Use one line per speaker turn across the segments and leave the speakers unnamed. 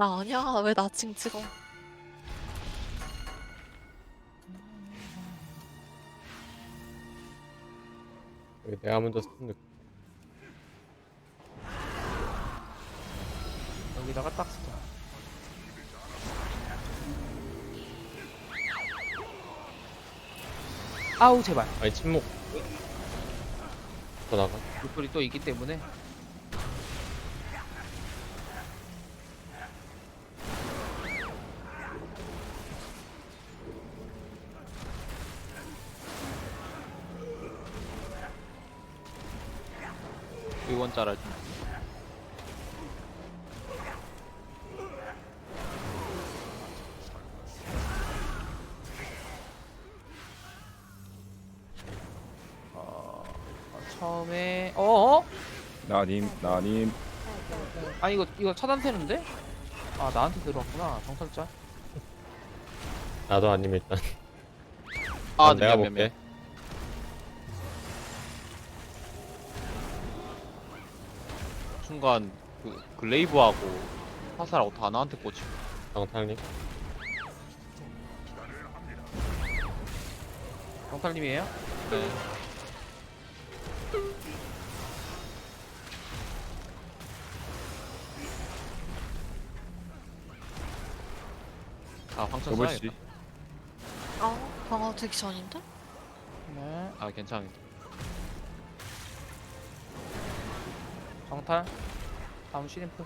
나 아니야. 왜 나칭 찍어?
왜 내가 먼저 쓴 느낌.
여기다가 딱 스타. 아우 제발.
아니 침묵. 더 나가.
물소리 또 있기 때문에 좀. 어, 어, 처음에 어어?
나님 나님
아 이거 이거 차단되는데? 아 나한테 들어왔구나 정설자
나도 아니면 일단.
아,
내가
미안, 미안,
볼게.
순간 그 글레이브하고 화살하고 다 나한테 꽂히고
정탈님.
정탈님이에요?
네. 아 황천 써야겠다
씨
어? 방어 되기 전인데?
네
아 괜찮아
정탈 다음 시림프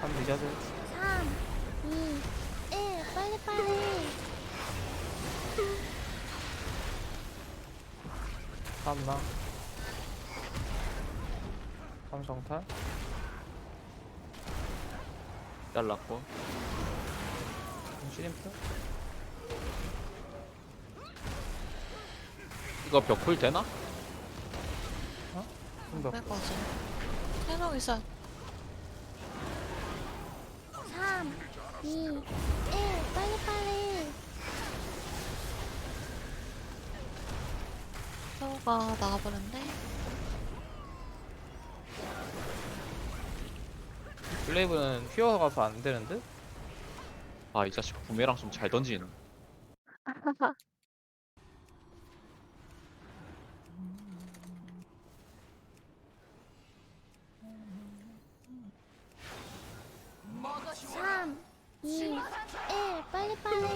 다음 리자드
3, 2, 1, 빨리빨리.
다음 나. 다음 정탈.
잘랐고.
다음 시림프
이거 벽풀 되나?
한벽
빼거지. 해놓 있어.
3, 2, 1, 빨리빨리.
표가 나와버렸네.
블레이브는 휘어가서 안 되는데?
아 이 자식 부메랑 좀 잘 던지는
삼, 이, 일, 빨리 빨리.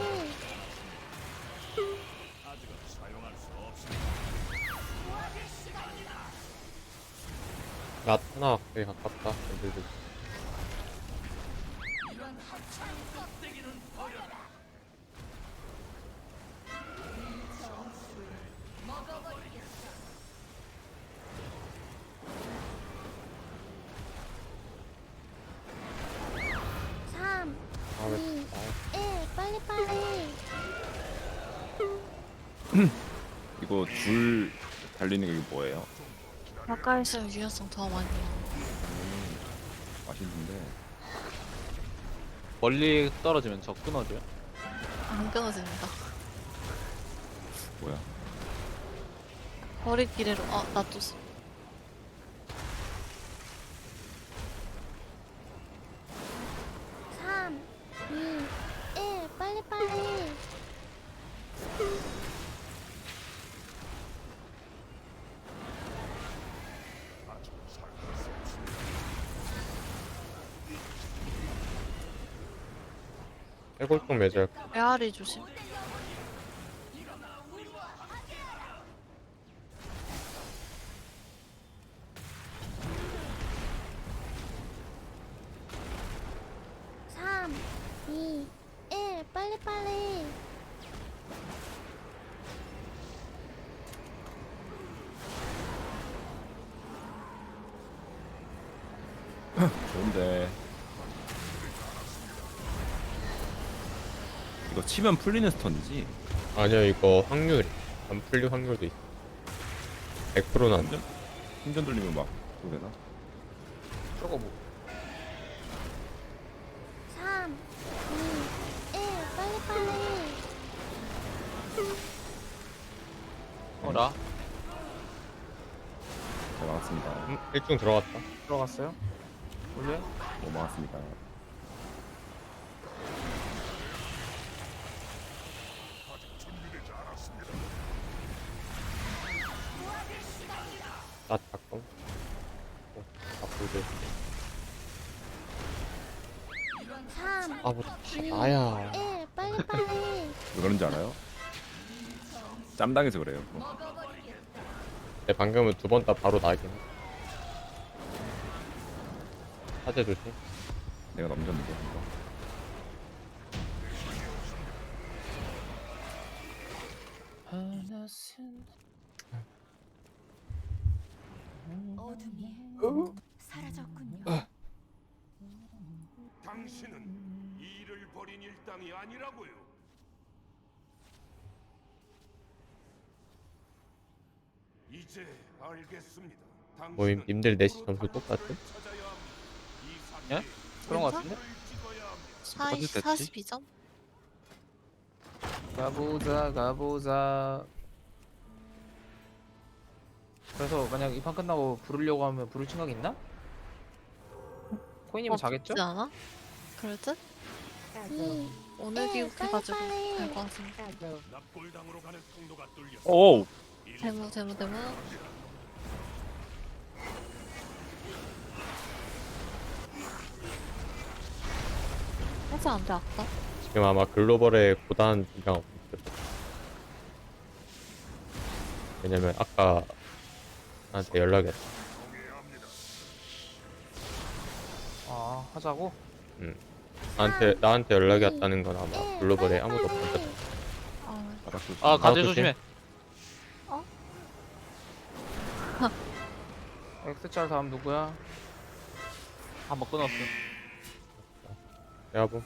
나 하나 되게 가깝다. 애들도.
줄 달리는 게 뭐예요?
가까이서 유연성 더 많이 나와.
맛있는데
멀리 떨어지면 저 끊어줘요
안 끊어집니다.
뭐야?
거리 비례로, 어, 놔뒀어.
매절.
메아리 조심.
삼, 이, 일, 빨리빨리.
좋은데 이거 치면 풀리는 스턴이지?
아니요, 이거 확률. 안 풀릴 확률도 있어. 100%는 안 돼.
힘전 힘전 돌리면 막 그거 되나?
저거 뭐
삼, 이, 일, 빨리빨리.
어라
잘 막았습니다.
음, 1중 들어갔다.
들어갔어요? 올려?
못 막았습니다.
나 작동. 어, 바쁘게.
3,
아, 뭐,
2,
나야.
1 빨리 빨리
왜 그런지 알아요? 짬당해서 그래요. 그거.
내 방금은 두 번 다 바로 나긴 해. 사제 조심.
내가 넘겼는데. 이거.
어둠이 사라졌군요.
당신은 일을 벌인 일당이 아니라고요. 이제 알겠습니다. 당신은
뭐, 님들 넷이
앞으로
점수.
이
예? 그런 거? 같은데?
불을 찍어야 합니다.
4,
어디 됐지?
42점?
가보자 가보자 그래서 만약 이 판 끝나고 부르려고 하면 부를 생각 있나? 코인이면 자겠죠?
없지 않아? 그럴 듯?
2,
오늘
에,
귀국해가지고. 갈것 같은데
납골당으로 가는 통로가 뚫려.
오
대무 대무 대무 해서 안돼 아까?
지금 아마 글로벌의 고단 분량 없을 거야. 왜냐면 아까 나한테 연락이 왔어.
아 하자고?
나한테 나한테 연락이
이,
왔다는 건 아마
1
글로벌에 아무도
빨리.
없었다.
아
바닥 조심.
아 가재
조심.
조심해
X짤 다음 누구야?
한번 끊었어
내가 뭐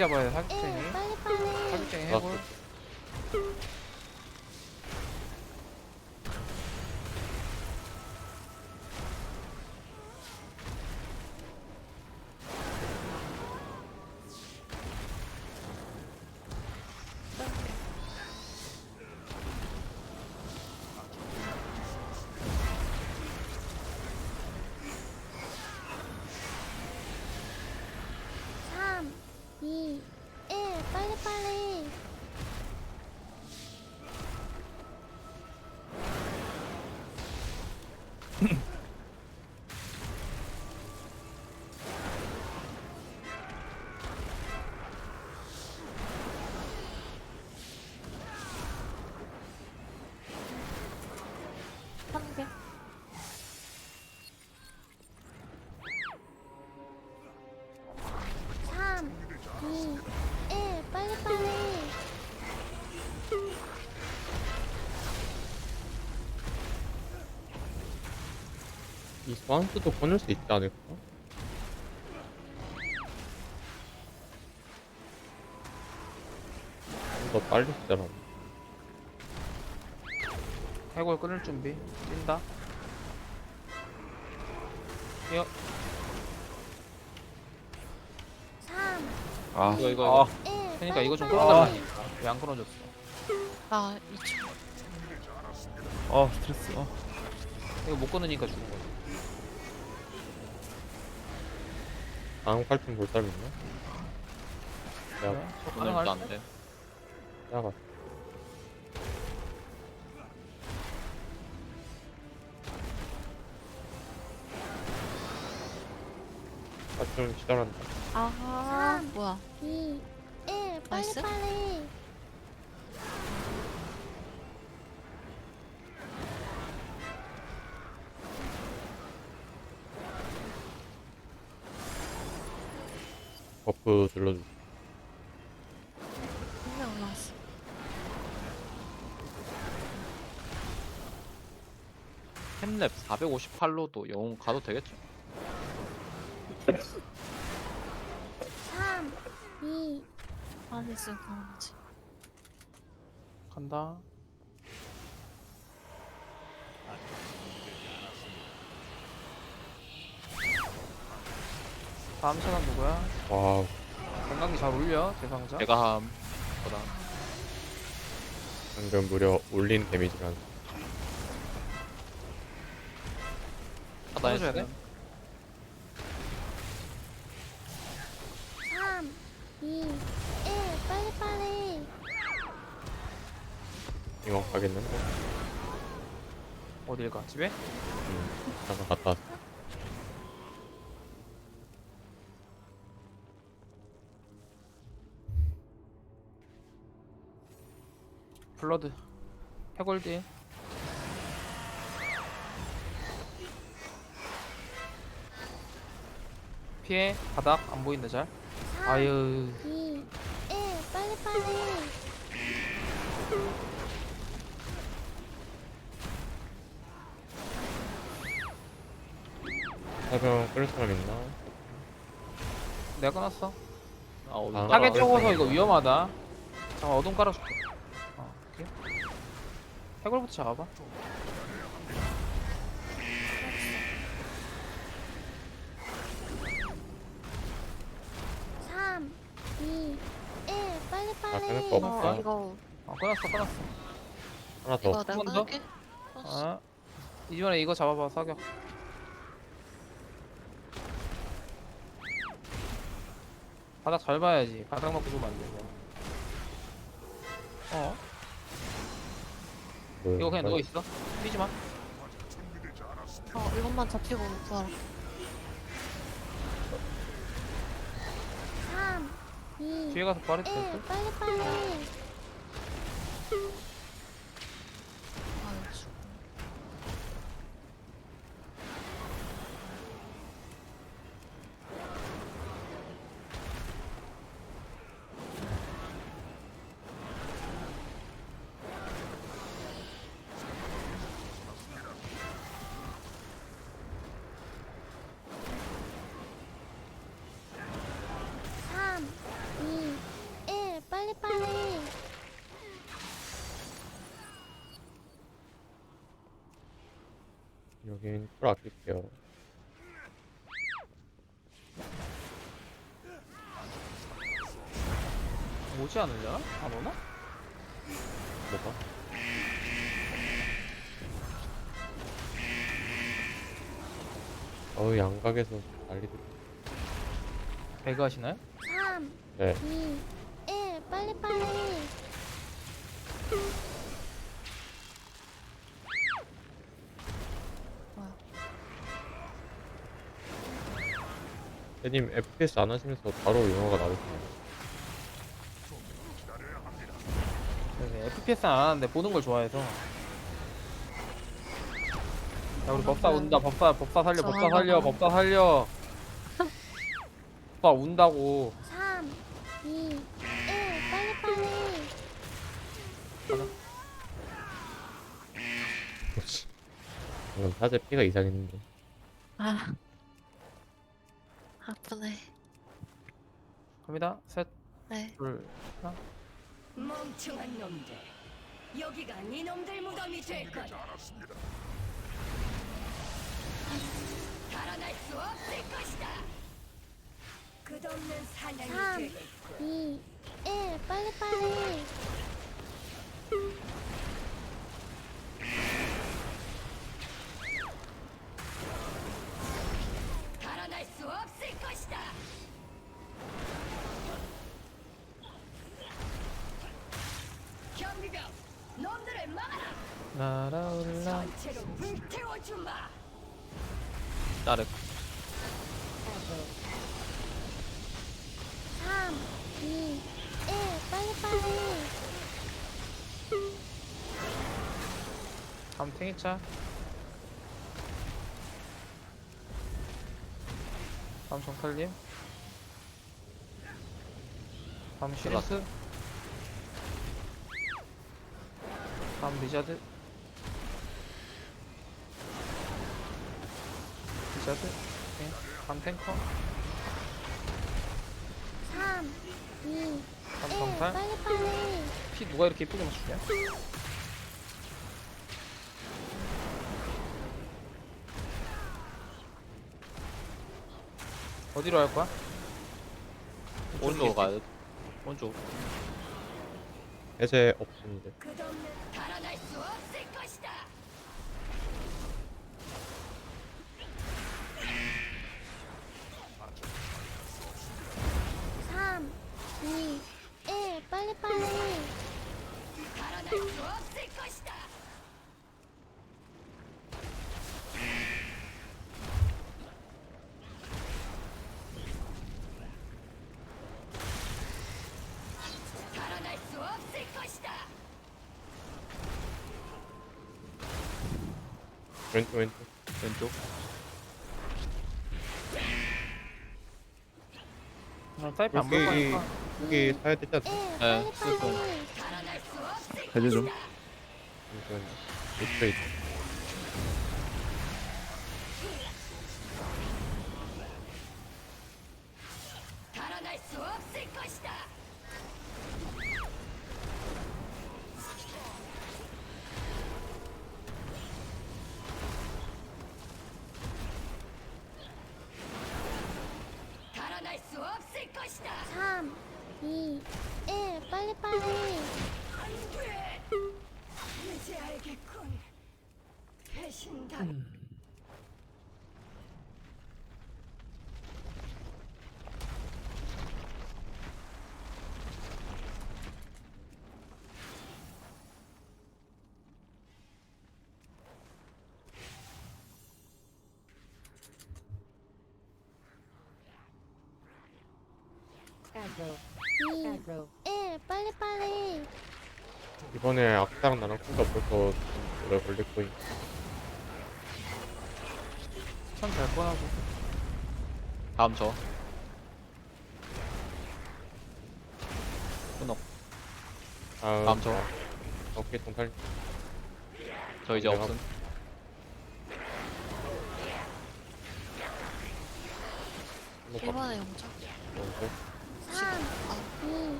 사격쟁이 잡아야
돼1
사격쟁이
빨리 빨리
사격쟁이
알았어.
해볼
이
소환수도 꺼낼 수 있지 않을까? 좀 더 빨리 쓰더라.
해골 끊을 준비 뛴다 뛰어
삼,
아,
이거 이거
일,
그러니까
빨리
이거 좀. 끊어달라니까 왜안 끊어줬어
나 2초
아 스트레스. 아.
이거 못 끊으니까 죽은 거야
다음 칼춤 볼 사람 있나? 내가
그래? 저
오늘도
가능할 때?
안돼
내가 봤어. 칼춤.
아
삼.
뭐야
2, 1, 빨리
나이스.
빨리.
버프 눌러주고.
올라왔어.
햄랩 458로도 영웅 가도 되겠죠?
3, 2,
안에 있으면 그런지
간다 다음 차단 누구야?
와우
건강기 잘 올려 대상자
제가 함. 그다음
방금 무려 올린 데미지가
떨어져야 돼?
3, 2, 1, 빨리빨리.
이만 가겠는데?
어딜 가? 집에?
음, 잠깐 갔다 왔어
블러드. 해골드 피해. 바닥. 안 보인다 잘.
3,
아유.
2, 1, 빨리 빨리.
사병 끌 사람 있나?
내가 끊었어.
아 어디
아,
타겟
아,
적어서
아,
이거 위험하다. 잠깐 어둠 깔아줄게 해골부터 잡아봐
3, 2, 1,
아, 끊을
빨리 빨리.
거어
없다.
이거
어 끊었어 끊었어
하나 더
이거
한번 더?
끊을게. 어,
어 이번에 이거 잡아봐 사격 바닥 잘 봐야지 바닥 맞고 좀 안되고 어
뭐,
이거 그냥
뭐,
누워 있어. 뛰지 마.
어 이것만 잡히고 구하라.
3, 2,
뒤에 가서
1,
됐어
빨리 빨리.
여긴 풀 아낄게요
오지 않으려나? 안 오나?
뭐가? 어우 양각에서 난리도
배그 하시나요?
3,
네
2, 1, 빨리빨리.
대님 FPS 안 하시면서 바로 영어가 나오시네요.
네, FPS 안 하는데 보는 걸 좋아해서. 야 우리 법사 운다. 법사 법사 살려 법사 살려 법사 살려. 법사 운다고.
3, 2, 1, 빨리빨리.
뭐지 방금 사제 피가 이상했는데.
아 아프네.
갑니다
네.
셋둘 하나
멍청한 놈들. 여기가 네 놈들 무덤이 될 거다. 달아날 수 없을 것이다. 끝없는 사냥이
삼.
되겠군.
2, 1, 빨리빨리.
날아올라.
전체로 불태워주마.
따르
3, 2, 1, 빨리빨리.
다음 탱이차. 다음 정탈님. 다음 시리스. 다음 리자드 리자드 오케이. 다음 탱커
3, 2, 1,
다음 정탈
빨리 빨리.
피 누가 이렇게 예쁘게 맞추냐 어디로 할 거야?
오른쪽으로 가야 돼. 오른쪽.
해제 없습니다.
나 타이프 안 볼
여기
거니까.
여기 사야 되지 않나?
일,
네,
빨리. 빨리.
해제 좀.
잠시만요.
달아
2, 1 빨리 빨리
이번에 악당 나랑 쿵가 벌써 오래 걸릴 거임.
천잘 뻔하고
다음 저
다음
저.
오케이 동탈.
저 이제 없음
한번
대만의
영장.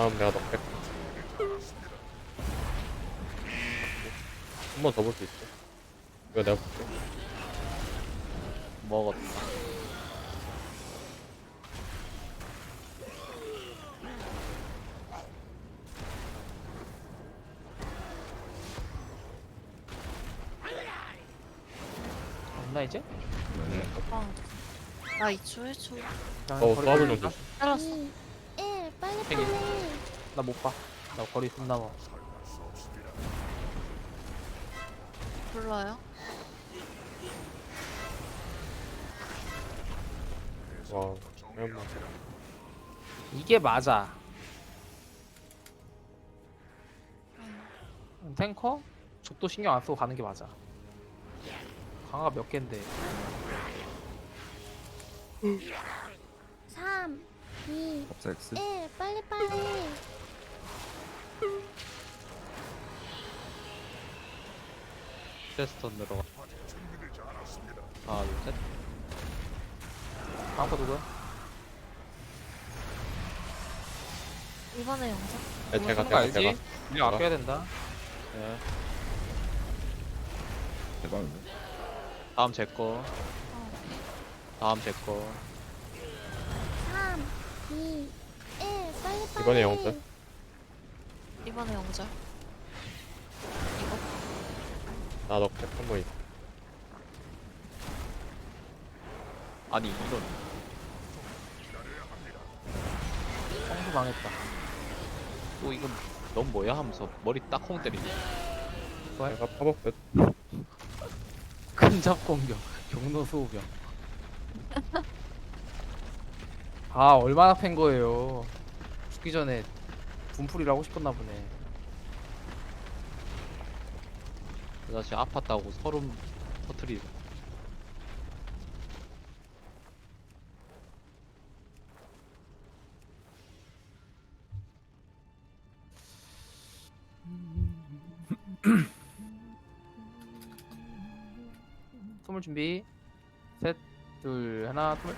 다음 내가 넉백. 한 번 더 볼 수 있어. 이거 내가 볼게.
먹었다.
없나 이제?
아, 나 2초 1초.
어, 수압을 좀 줘.
잘랐어.
팽이. 나못 봐. 나 거리 존나 멀어.
불러요.
와, 잠깐만.
이게 맞아. 탱커? 족도 신경 안 쓰고 가는 게 맞아. 강화가 몇 갠데.
삼, 이,
법사 X.
일, 빨리 빨리.
테스턴 들어가. 하나, 둘, 셋.
다음 거 누구야?
2번에 영절.
네, 제가,
쓰는 거
제가,
알지?
제가.
우리가 아껴야 된다.
네.
대박인데.
다음 제 거.
어,
다음 제 거.
삼, 이, 일, 빨리 빨리.
이번에 영절.
2번에 영절. 이거.
나 넉백 한번 있어.
아니 이런.
성수 망했다.
또 이건 넌 뭐야 하면서 머리 딱콩 때리네.
내가 팝업
근접 공격. 경로 소우병. 아 얼마나 팬 거예요. 죽기 전에 분풀이를 하고 싶었나 보네.
그 자식 아팠다고 서름 터트리고.
소물 준비. 셋, 둘, 하나, 둘.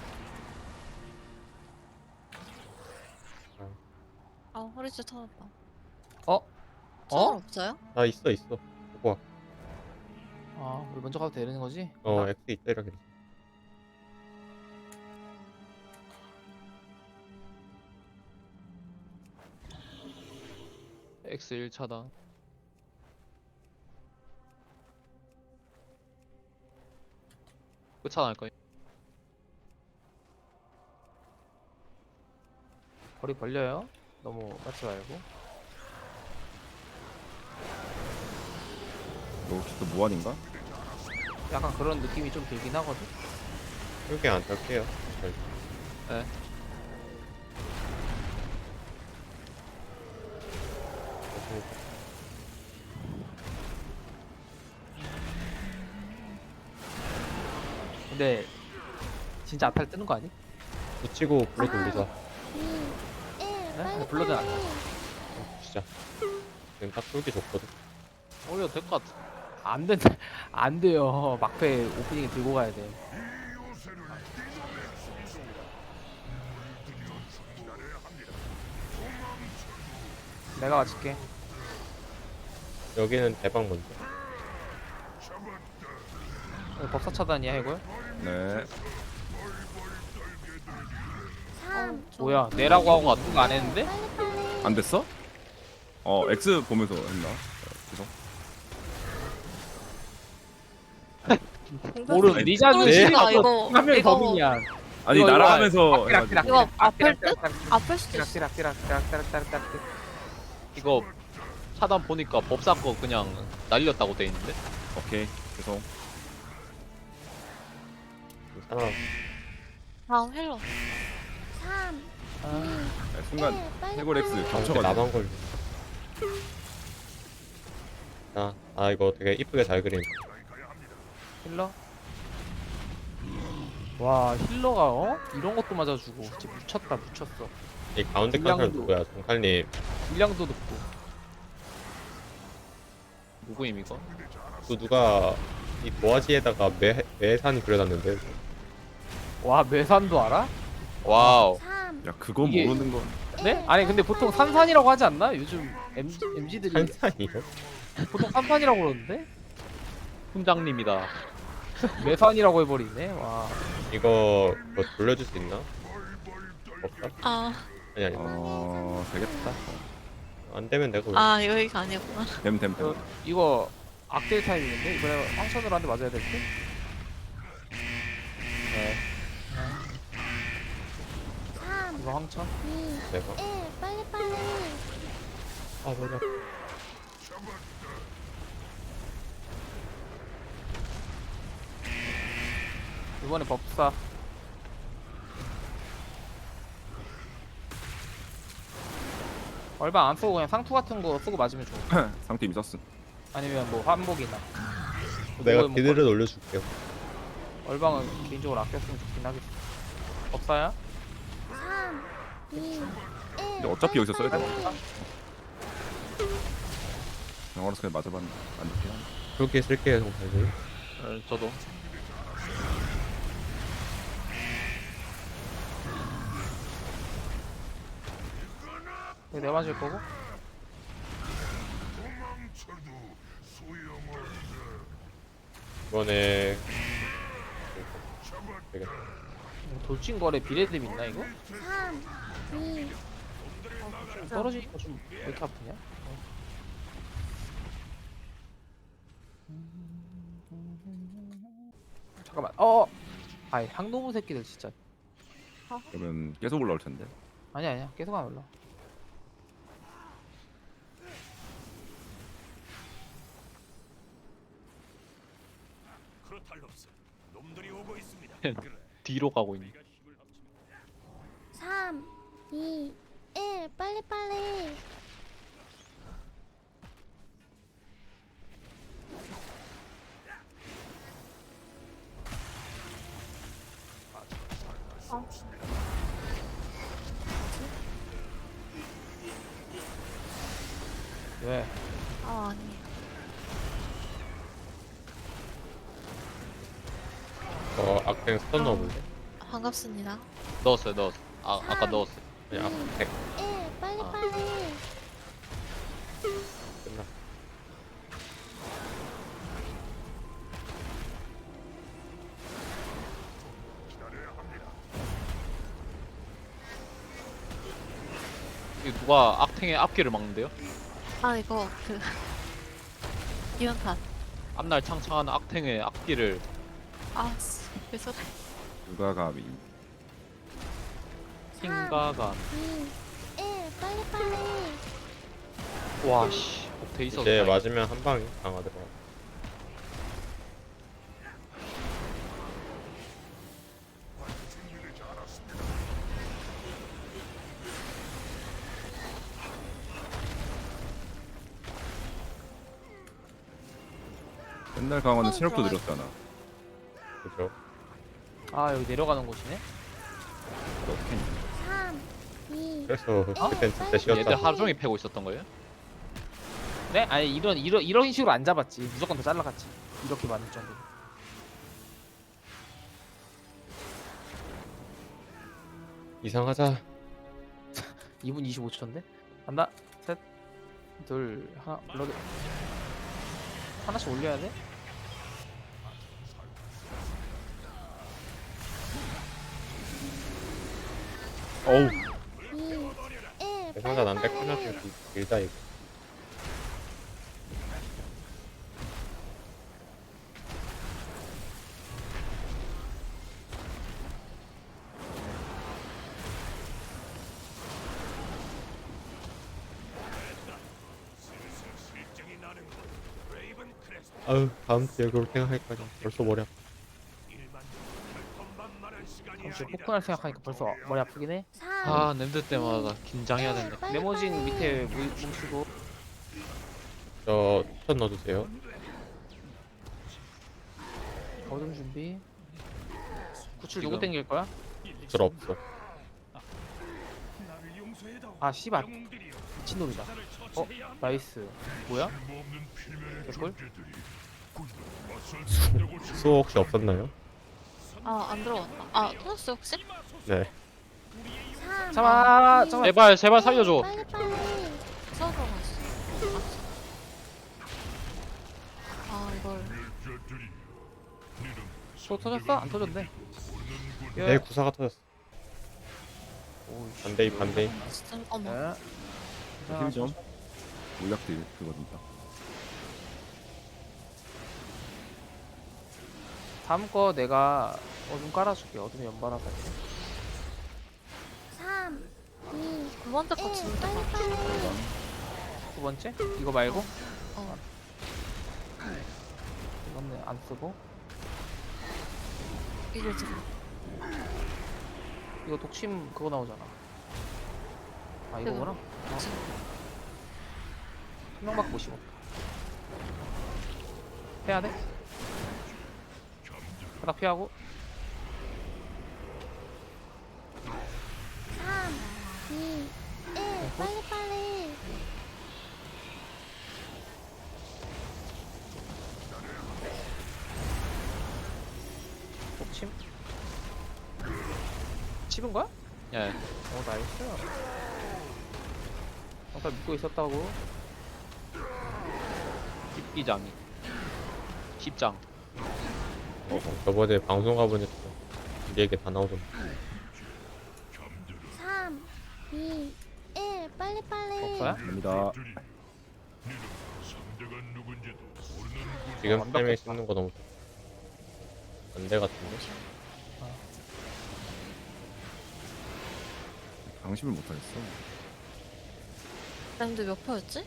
허리 진짜 터졌다.
어?
어? 없어요?
나 있어 있어
아, 우리 먼저 가도 되는 거지?
어 엑스 있다 이렇게
X 1차다. 끝차날 거야.
거리 벌려요? 너무 맞지 말고.
이거 혹시 또 무한인가?
약간 그런 느낌이 좀 들긴 하거든.
크게 안 탈게요. 잘.
네.
근데 진짜 아탈 뜨는 거 아니?
붙이고 불러 돌리자.
2, 1 빨리
불러도 안
빨리
진짜. 지금 딱 뚫기 좋거든.
올려도 될것 같아.
안 된다. 안 돼요. 막패 오프닝 들고 가야 돼. 내가 맞을게.
여기는 대박 먼저.
이거 법사 차단이야 이거?
네
3
뭐야? 내라고 하고 누가안 했는데?
빨리 빨리
안 됐어? 어 X 보면서 했나? 어, 죄송
모르는
아니,
네.
씨가
이거,
또한 명이
이거-
범인이야.
아니
이거, 이거
날아가면서 해가지고.
이거 아플 듯? 아플 수도 있어.
이거 차단 보니까 법사 거 그냥 날렸다고 돼 있는데?
오케이
괜찮아.
다음 헬로
3
네, 순간
1 빨리
해골 X
빨리
저게
겹쳐가지고
나만 걸려. 아, 아 이거 되게 이쁘게 잘 그린.
힐러? 와 힐러가 어? 이런 것도 맞아주고 진짜 미쳤다 미쳤어.
이 가운데 칸 사람
분량도.
누구야? 정칼님.
분량도 높고.
누구임 이거?
또 누가 이 도화지에다가 매 매산 그려놨는데.
와 매산도 알아?
와우.
3
야 그거
이게-
모르는 건
네? 아니 근데 보통 산산이라고 하지 않나? 요즘 MG, MG들이
한산이요?
보통 산산이라고 그러는데?
훈장님이다.
매산이라고 해버리네. 와.
이거 뭐 돌려줄 수 있나? 없다?
아,
아니 아니.
어 되겠다
안 되면 내가 올려.
아 여기가 아니었구나
됨 됨됨
이거, 이거 악딜 타입인데 이번에 황천으로 한 대 맞아야 될 듯? 네.
3
이거 황천?
2
내가.
1 빨리 빨리
아 뭐냐.
이번에 법사. 얼마 안 쓰고 그냥 상투 같은 거 쓰고 맞으면 좋아.
상태 이미 썼음
아니면 뭐 환복이나.
내가
뭐-
기들을 올려줄게요.
얼방은 개인적으로 아꼈으면 좋긴 하겠어. 법사야?
3 2 1
근데 어차피 여기서 써야 돼 영화로서 그냥 맞아봤는데 안 좋긴 하네
그렇게 쓸게요 정칼님.
어, 저도.
이거 내가 맞을 거고?
이번에 되게
이거 돌진거래 비례됨 있나 이거?
3 2
떨어지니까 좀 왜 이렇게 아프냐? 잠깐만. 어. 아이 향노무 새끼들 진짜.
그러면 계속 올라올 텐데
아니 아니야. 계속 안 올라.
그렇달록스. 놈들이 오고 있습니다.
뒤로 가고 있네.
3 2 1 빨리 빨리
왜?
아 아니
어 악행 스턴 넣어볼래?
반갑습니다
넣었어요, 넣었어. 아, 아까 넣었어.
아니 악행
1
누가 악탱의 앞길을 막는데요?
아 이거 그 이연탄.
앞날 창창한 악탱의 악기를
아씨 왜 저래?
누가 감히
2, 1 빨리 빨리
와씨 옥테 있었다
이제 맞으면 한 방이 강하더라고.
옛날 강화는
어,
체력도. 늘었잖아.
그죠?
아 여기 내려가는 곳이네
3, 2,
그래서 그땐 진짜
얘들
쉬었다.
하루 종일 패고 있었던 거예요?
네? 아니 이런 이런 이런 식으로 안 잡았지 무조건 다 잘라갔지 이렇게 많을 정도로
이상하자.
2분 25초인데 간다 셋 둘 하나 블러드 하나씩 올려야 돼?
어우
2, 1
대상자 난데
빨리
끝나
빨리
좀 길다 이거. 아유 다음 주에 그걸 생각하니까 벌써 머리 아파.
일만 털건만만한 시간 이
잠시
아니다.
폭군할 생각하니까 벌써 머리 아프긴 해
3,
아 냄새 때마다 긴장해야 된다
네모진. 밑에 무- 뭉치고
저 추천 넣어주세요.
거둔 준비 구출
지금.
누구 땡길 거야?
줄 없어.
아 씨발 미친놈이다 어? 나이스 뭐야? 개꿀?
수호 혹시 없었나요?
아 안 들어왔다. 아 토너스 혹시?
네.
3,
잠깐만
2,
잠깐만
제발 제발 살려줘
빨리 빨리
처음 들어갔어. 아 이걸
자들이
또 터졌어? 안 터졌네 예.
내 구사가 터졌어. 반대이 반대이.
진짜 어머.
네.
힐 좀. 물약들 그거든요.
다음 거 내가 어둠 깔아줄게. 어둠 연발하자
3, 2,
두 번째 거
1
진짜
빨리 빨리.
두 번째? 이거 말고?
어.
이거는 안 쓰고?
이걸 지금.
이거 독침 그거 나오잖아. 아 이거구나
지금
한 명밖에 못 씹어 해야 돼? 바닥 피하고.
3, 2, 1 빨리 빨리
독침. 씹은 거야?
예.
어 나이스. 아까 믿고 있었다고.
십기장이. 십장
저번에 방송 가보니까 얘기 다 나오던데.
3, 2, 1 빨리 빨리?
갑니다.
누군지도 모르는 군
지금
완벽했다.
타이밍 씹는 거 너무 안돼 같은데.
방심을 못하겠어.
근데 몇 표였지?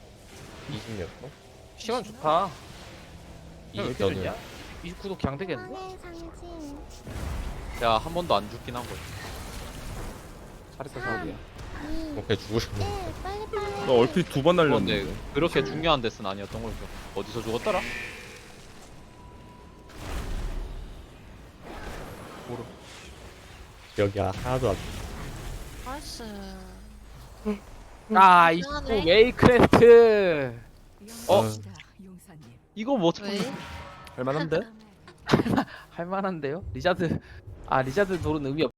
20몇 번?
시간 좋다 이왜 이렇게
저는
됐냐? 29도 그냥 되겠는데?
왕의 상징
제가 한 번도 안 죽긴 한
3,
자우야
2,
그렇게 죽으셨네.
1 빨리 빨리
너 얼핏 두 번
근데
날렸는데.
그렇게 중요한 데스는 아니었던 걸죠 어디서 죽었더라?
기억이 하나도 안 나.
나이스.
아
음,
29
미안해.
웨이크래프트
어?
용사님.
이거 뭐
왜?
할만한데? 할만한데요? 리자드 아 리자드 돌은 의미 없